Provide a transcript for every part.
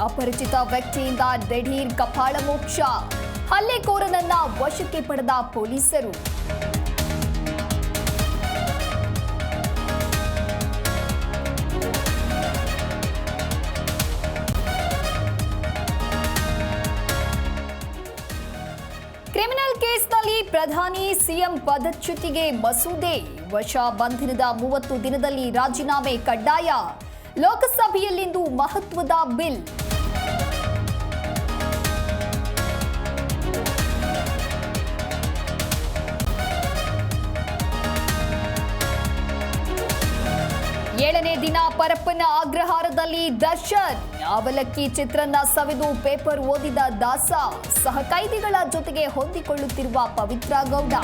ಅಪರಿಚಿತ ವ್ಯಕ್ತಿಯಿಂದ ದಿಢೀರ್ ಕಪಾಳ ಮೋಕ್ಷ. ಹಲ್ಲೆಕೋರನನ್ನ ವಶಕ್ಕೆ ಪಡೆದ ಪೊಲೀಸರು. ಕ್ರಿಮಿನಲ್ ಕೇಸ್ನಲ್ಲಿ ಪ್ರಧಾನಿ ಸಿಎಂ ಪದಚ್ಯುತಿಗೆ ಮಸೂದೆ. ವಶ ಬಂಧನದ ಮೂವತ್ತು ದಿನದಲ್ಲಿ ರಾಜೀನಾಮೆ ಕಡ್ಡಾಯ. ಲೋಕಸಭೆಯಲ್ಲಿಂದು ಮಹತ್ವದ ಬಿಲ್. ಏಳನೇ ದಿನ ಪರಪ್ಪನ ಅಗ್ರಹಾರದಲ್ಲಿ ದರ್ಶನ್. ಅವಲಕ್ಕಿ ಚಿತ್ರನ್ನ ಸವಿದು ಪೇಪರ್ ಓದಿದ ದಾಸ ಸಹಕೈದಿಗಳ ಜೊತೆಗೆ ಹೊಂದಿಕೊಳ್ಳುತ್ತಿರುವ ಪವಿತ್ರ ಗೌಡ.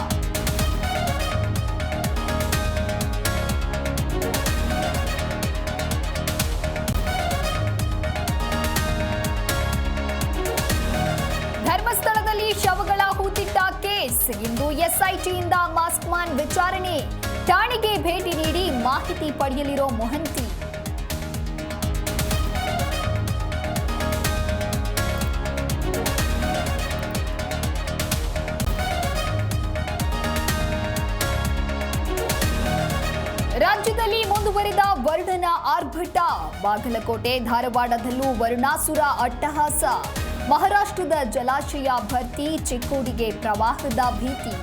ಕೇಸ್ ಇಂದು ಎಸ್ಐಟಿಯಿಂದ ಮಾಸ್ಕ್ ಮ್ಯಾನ್ ವಿಚಾರಣೆ. ಠಾಣೆಗೆ ಭೇಟಿ ನೀಡಿ ಮಾಹಿತಿ ಪಡೆಯಲಿರೋ ಮೊಹಂತಿ. ರಾಜ್ಯದಲ್ಲಿ ಮುಂದುವರಿದ ವರ್ಣನ ಆರ್ಭಟ. ಬಾಗಲಕೋಟೆ, ಧಾರವಾಡದಲ್ಲೂ ವರ್ಣಾಸುರ ಅಟ್ಟಹಾಸ. ಮಹಾರಾಷ್ಟ್ರದ ಜಲಾಶಯ ಭರ್ತಿ ಚಿಕ್ಕೋಡಿಗೆ ಪ್ರವಾಹದ ಭೀತಿ